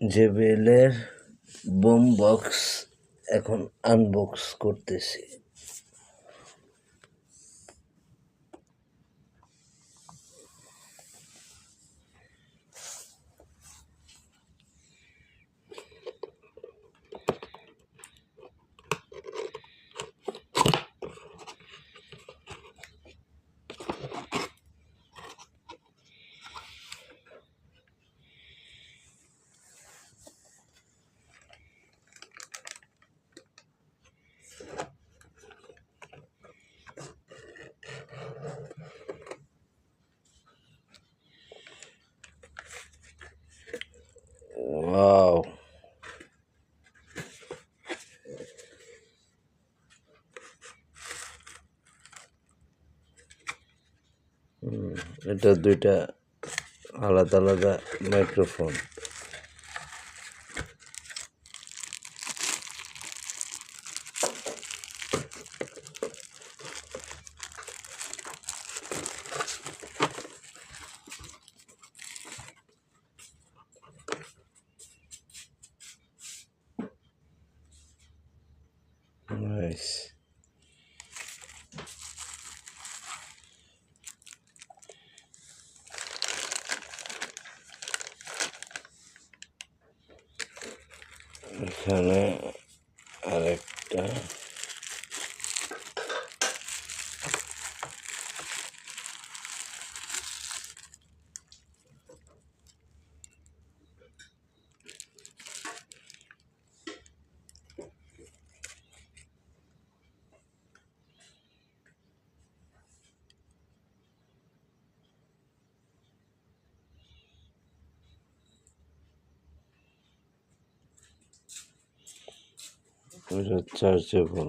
জেবিএলের boom box এখন unbox করতেছি wow hmm, এটা দুইটা আলাদা আলাদা মাইক্রোফোন। নাইস এখানে আরেকটা এটা চার্জেবল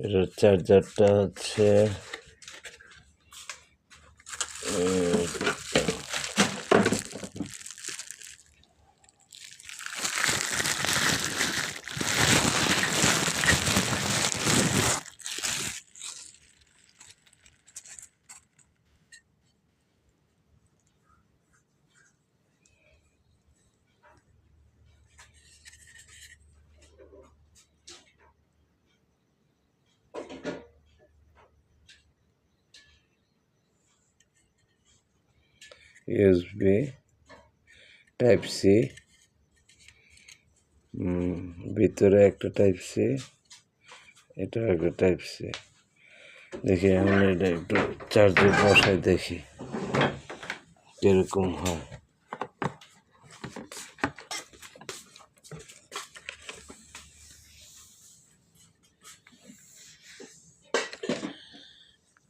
এটার চার্জারটা হচ্ছে ইউএসবি টাইপ সি ভিতরে একটা টাইপ সি এটা একটা টাইপ সি দেখি আমি এটা একটু চার্জে বসাই দেখি কীরকম হয়।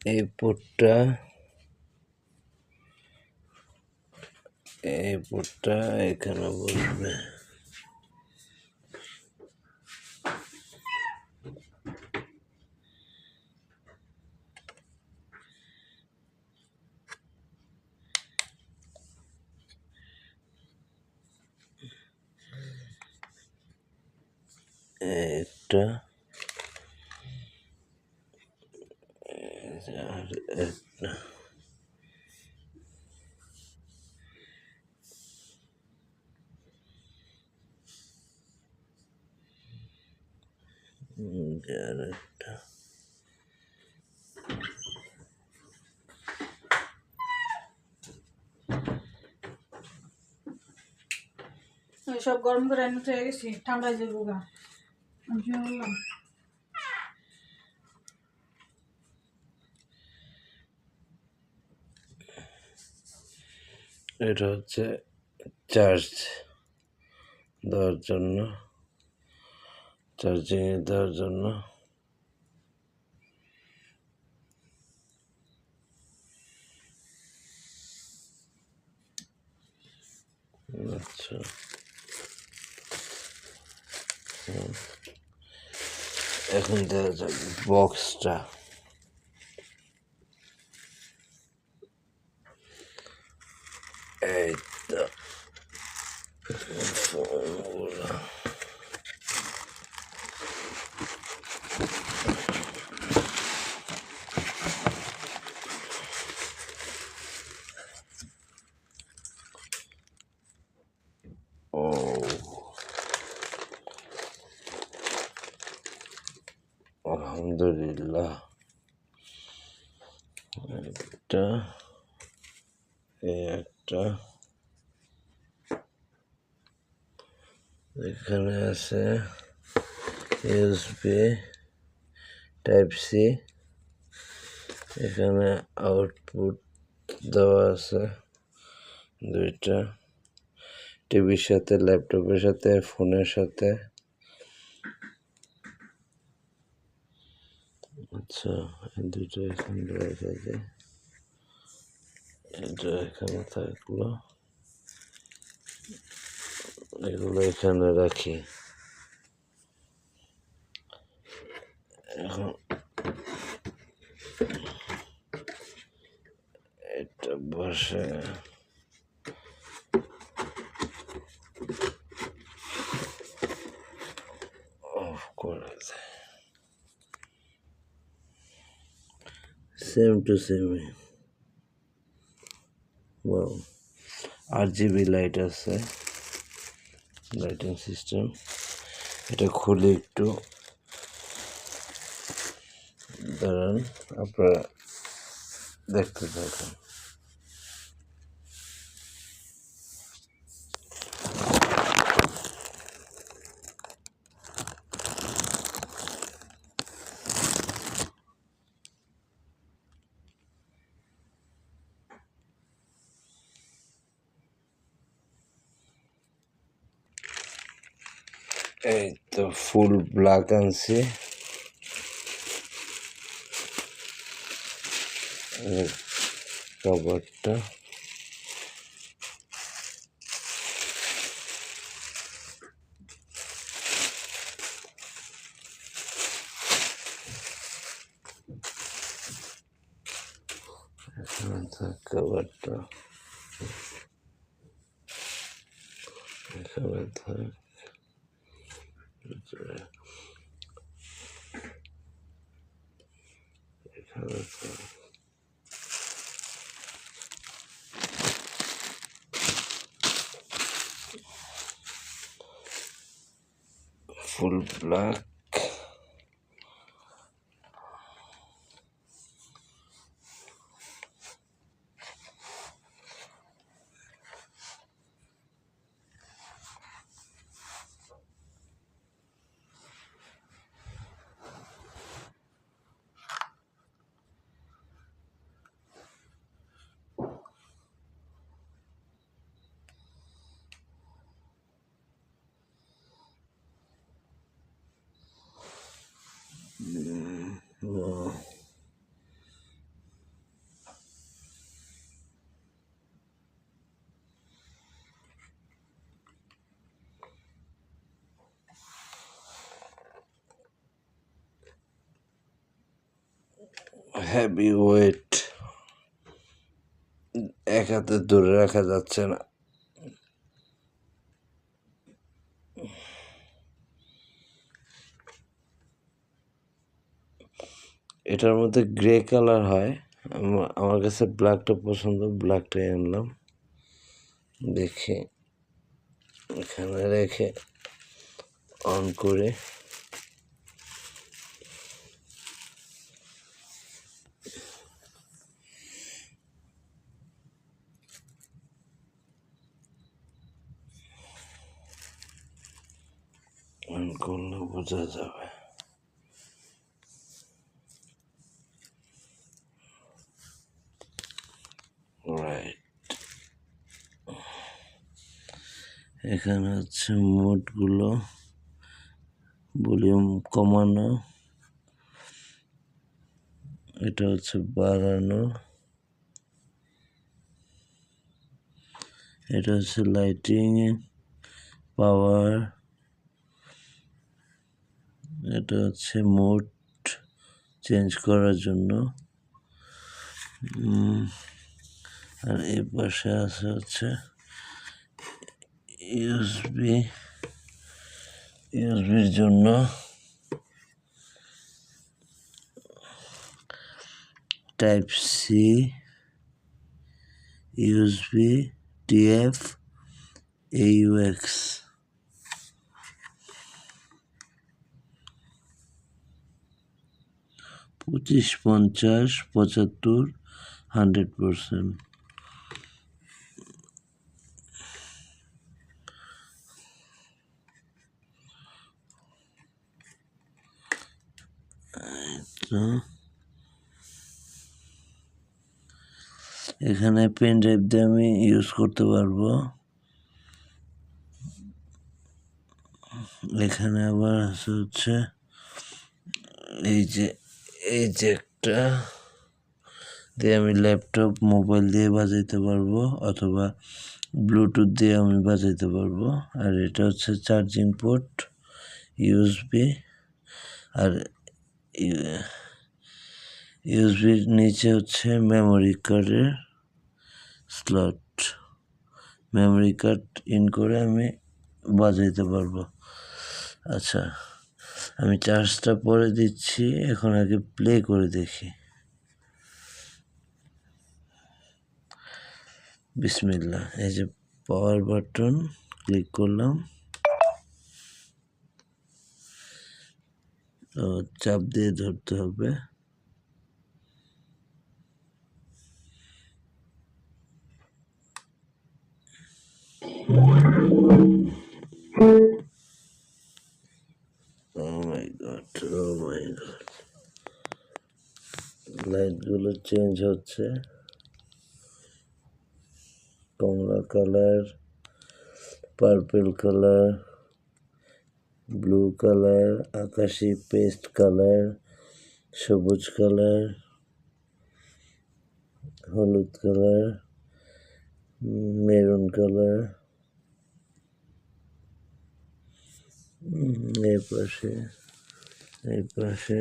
এই পোর্টটা এই পোর্টটা এখানে বসবে একটা আর একটা হুম, আর একটা ওই সব গরম করে এনে হয়ে গেছি, ঠান্ডায় যাব গা বললাম, এটা হচ্ছে চার্জ দেওয়ার জন্য চার্জিংয়ে দেওয়ার জন্য আচ্ছা। এখন দেখা যাক বক্সটা এই তো। একটা একটা, এখানে আছে ইউএসবি টাইপ সি, এখানে আউটপুট দেওয়া আছে দুইটা, টিভির সাথে, ল্যাপটপের সাথে, ফোনের সাথে। আচ্ছা এই দুটো এখানে রেখে দিই এটা এখানে থাকল এগুলো এখানে রাখি এখন এটা বসে অফ করে দেয় সেম টু সেম ওয়াও আর জিবি লাইট আছে লাইটিং সিস্টেম এটা খুলে একটু দাঁড়ান আপনারা দেখতে থাকুন। फुल ब्लाकन से कबट्टा कबट्टा। এখানে থাক ভিতরে এখানে থাক full black Wow. Heavy weight এক হাতে ধরে রাখা যাচ্ছে না। এটার মধ্যে গ্রে কালার হয়। আমার কাছে ব্ল্যাকটা পছন্দ, ব্ল্যাকটাই আনলাম। দেখে। এখানে রেখে অন করে করলে বোঝা যাবে। এখানে হচ্ছে মোটগুলো, ভলিউম কমানো। এটা হচ্ছে বাড়ানো। এটা হচ্ছে লাইটিং, পাওয়ার। এটা হচ্ছে মোড চেঞ্জ করার জন্য। আর এই পাশে আছে হচ্ছে ইউএসবি ইউএসবির জন্য type C USB TF AUX পঁচিশ, পঞ্চাশ, পঁচাত্তর, হান্ড্রেড পারসেন্ট। এখানে পেন ড্রাইভ দিয়ে আমি ইউজ করতে পারব। এখানে আবার আছে হচ্ছে, এই যে এই যে একটা দিয়ে আমি ল্যাপটপ মোবাইল দিয়ে বাজাইতে পারব অথবা ব্লুটুথ দিয়ে আমি বাজাইতে পারব। আর এটা হচ্ছে চার্জিং পোর্ট ইউএসবি আর ইউএসবির নিচে হচ্ছে মেমোরি কার্ডের স্লট মেমোরি কার্ড ইন করে আমি বাজাইতে পারব। আচ্ছা। আমি চার্জটা পরে দিচ্ছি, এখন আগে প্লে করে দেখি। বিসমিল্লা এই যে পাওয়ার বাটন ক্লিক করলাম। তো চাপ দিয়ে ধরতে হবে। চেঞ্জ হচ্ছে। কমলা colour purple colour blue colour, আকাশি পেস্ট কালার, সবুজ কালার, হলুদ কালার মেরুন কালার। এই পাশে এই পাশে।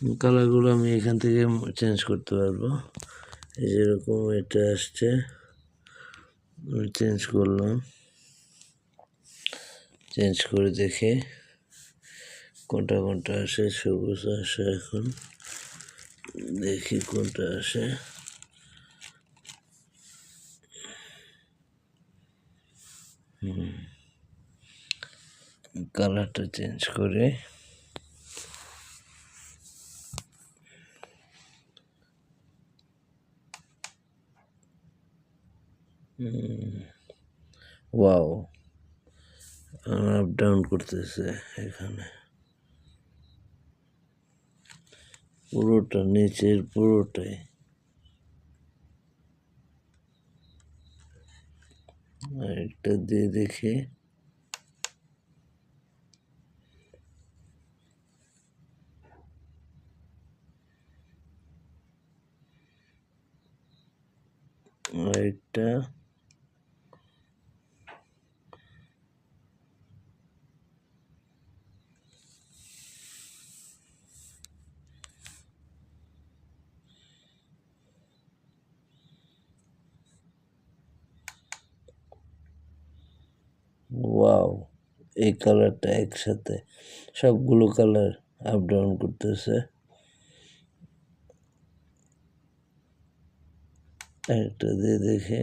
কালারগুলো আমি এখান থেকে চেঞ্জ করতে পারব। যেরকম এটা আসছে চেঞ্জ করলাম। চেঞ্জ করে দেখে কোনটা কোনটা আসে, সবুজ আসে এখন। দেখি কোনটা আসে। কালারটা চেঞ্জ করে ওয়াও আপ ডাউন করতেছে এখানে পুরোটা নিচের পুরোটাই একটা দিয়ে দেখি আরেকটা ওয়াও এই কালারটা একসাথে সবগুলো কালার আপ ডাউন করতেছে। একটা দিয়ে দেখে।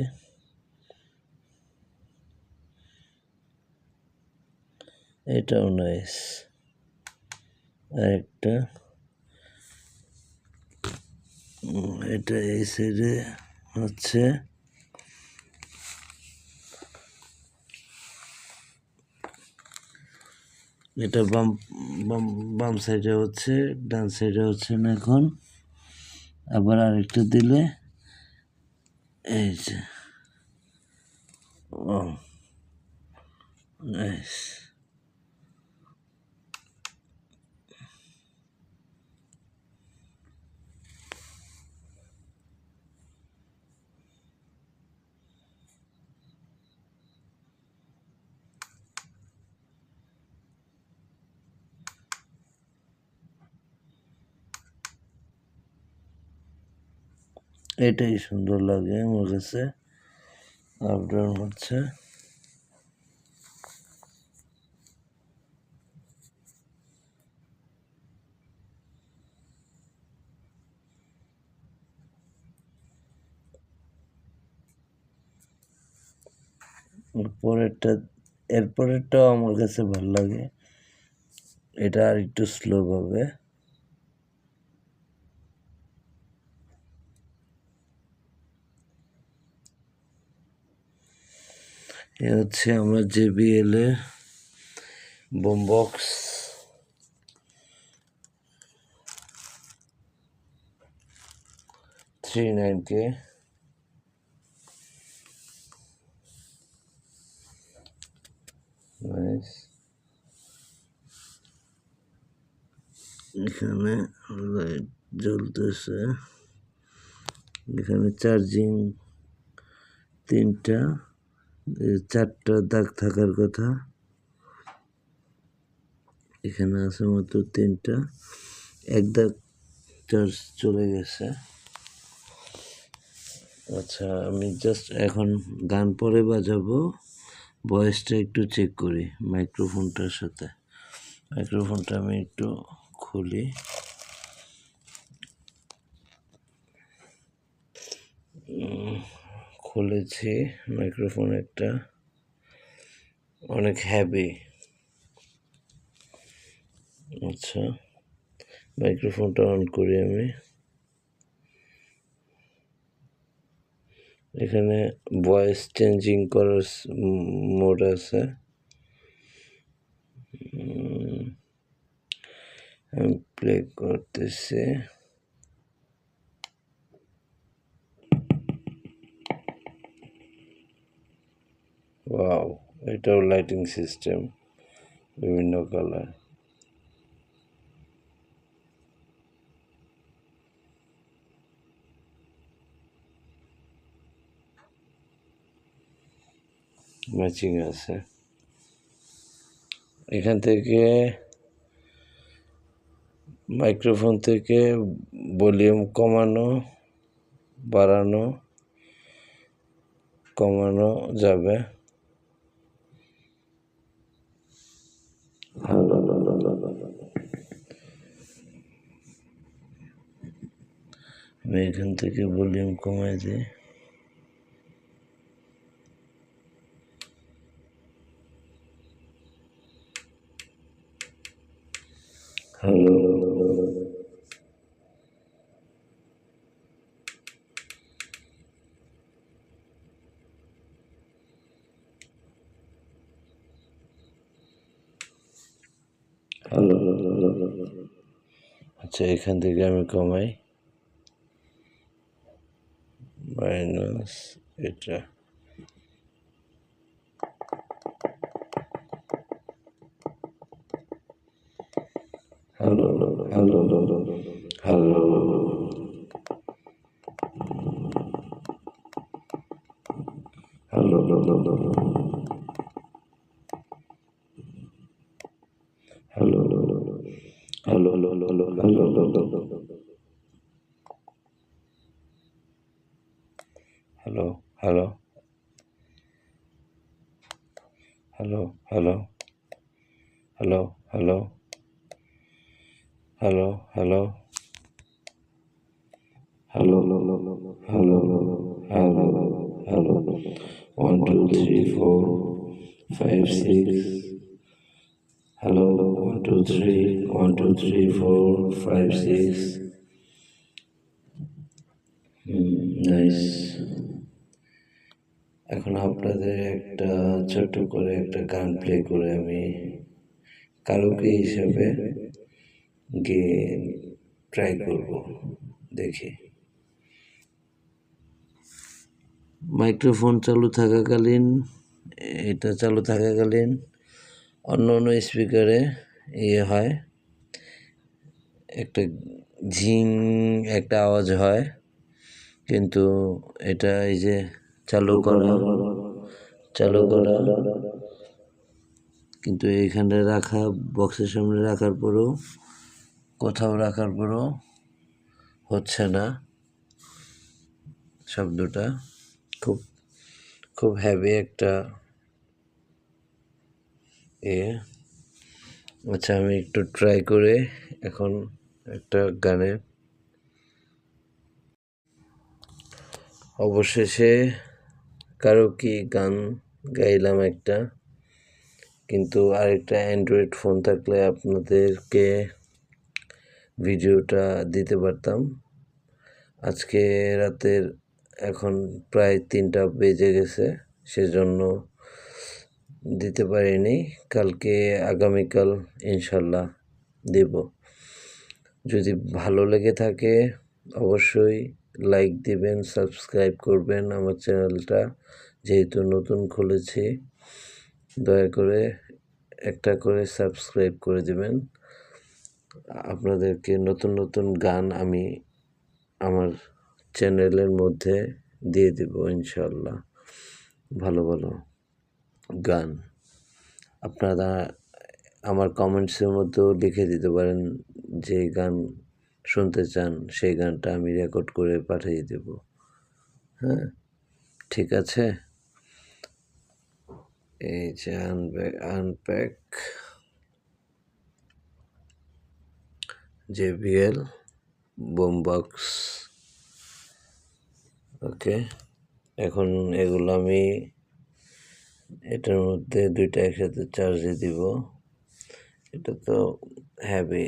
এটাও নাইস আরেকটা। এটা এই সাইডে হচ্ছে। এটা বাম বাম বাম সাইডে হচ্ছে, ডান সাইডে হচ্ছে না এখন। আবার আরেকটা দিলে, এই যে, ও নাইস এটাই সুন্দর লাগে আমার কাছে। আপ ডাউন হচ্ছে। পরেরটা এরপরেরটাও আমার কাছে ভালো লাগে। এটা আর একটু স্লো পাবে এ হচ্ছে আমার জেবিএল এর বোম বক্স। থ্রি নাইন কে এখানে লাইট জ্বলতেছে। এখানে চার্জিং তিনটা। চারটা দাগ থাকার কথা। এখানে আছে মাত্র তিনটা। এক দাগ চার্জ চলে গেছে। আচ্ছা আমি জাস্ট এখন গান পরে বাজাবো। ভয়েসটা একটু চেক করি মাইক্রোফোনটার সাথে। মাইক্রোফোনটা আমি একটু খুলি। খুলেছি মাইক্রোফোন একটা। অনেক হ্যাভি আচ্ছা মাইক্রোফোনটা অন করি আমি। এখানে ভয়েস চেঞ্জিং করার মোড আছে। আমি প্লে করতেছি। ওয়াও এটাও লাইটিং সিস্টেম বিভিন্ন কালার ম্যাচিং আছে। এখান থেকে মাইক্রোফোন থেকে ভলিউম কমানো, বাড়ানো, কমানো যাবে। আমি এখান থেকে ভলিউম কমাই দিই। হ্যালো। হ্যালো। আচ্ছা এখান থেকে আমি কমাই। মাইনাস এটা hello hello hello hello hello hello hello hello five six nice এখন আপনাদের একটা ছোট করে একটা গান প্লে করে আমি কারোকে হিসেবে গিয়ে ট্রাই করব, দেখি। মাইক্রোফোন চালু থাকাকালীন, এটা চালু থাকাকালীন অন্য অন্য স্পিকারে ইয়ে হয়। একটা ঝিং একটা আওয়াজ হয়, কিন্তু এটা এই যে চালু করা চালু করা, কিন্তু এইখানে রাখা, বক্সের সামনে রাখার পরেও, কোথাও রাখার পরেও হচ্ছে না শব্দটা। খুব খুব হ্যাভি একটা এ। আচ্ছা আমি একটু ট্রাই করে এখন একটা গানে অবশেষে কারও কি গান গাইলাম একটা। কিন্তু আরেকটা অ্যান্ড্রয়েড ফোন থাকলে আপনাদেরকে ভিডিওটা দিতে পারতাম। আজকে রাতের এখন প্রায় তিনটা বেজে গেছে, সেজন্য দিতে পারিনি। কালকে, আগামীকাল ইনশাল্লাহ দেব। যদি ভালো লেগে থাকে, অবশ্যই লাইক দিবেন, সাবস্ক্রাইব করবেন আমার চ্যানেলটা। যেহেতু নতুন খুলেছি, দয়া করে একটা করে সাবস্ক্রাইব করে দেবেন। আপনাদেরকে নতুন নতুন গান আমি আমার চ্যানেলের মধ্যে দিয়ে দেব ইনশাল্লাহ। ভালো ভালো। গান। আপনারা আমার কমেন্টসের মধ্যেও লিখে দিতে পারেন যে গান শুনতে চান, সেই গানটা আমি রেকর্ড করে পাঠিয়ে দেব। হ্যাঁ ঠিক আছে? এই যে unpack unpack JBL boombox okay এখন এগুলো আমি এটার মধ্যে দুইটা একসাথে চার্জে দিব। এটা তো হ্যাভি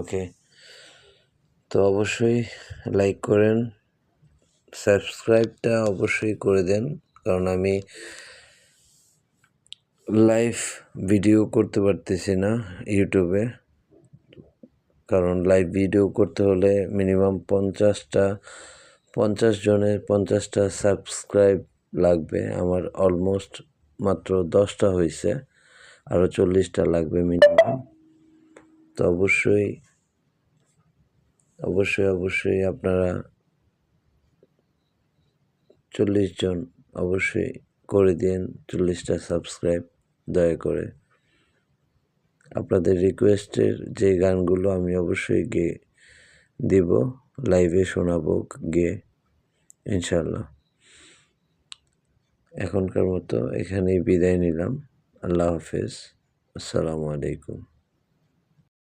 ওকে তো অবশ্যই লাইক করেন। সাবস্ক্রাইবটা অবশ্যই করে দেন। কারণ আমি লাইভ ভিডিও করতে পারতেছি না ইউটিউবে কারণ লাইভ ভিডিও করতে হলে মিনিমাম পঞ্চাশটা, পঞ্চাশ জনের পঞ্চাশটা সাবস্ক্রাইব লাগবে। আমার অলমোস্ট মাত্র দশটা হয়েছে আরও চল্লিশটা লাগবে মিনিমাম তো অবশ্যই অবশ্যই অবশ্যই আপনারা চল্লিশ জন অবশ্যই করে দিন, চল্লিশটা সাবস্ক্রাইব দয়া করে। আপনাদের রিকোয়েস্টের যে গানগুলো আমি অবশ্যই গেয়ে দিব লাইভে শোনাবো গেয়ে ইনশাল্লাহ এখনকার মতো এখানেই বিদায় নিলাম। আল্লাহ হাফেজ। আসসালামু আলাইকুম।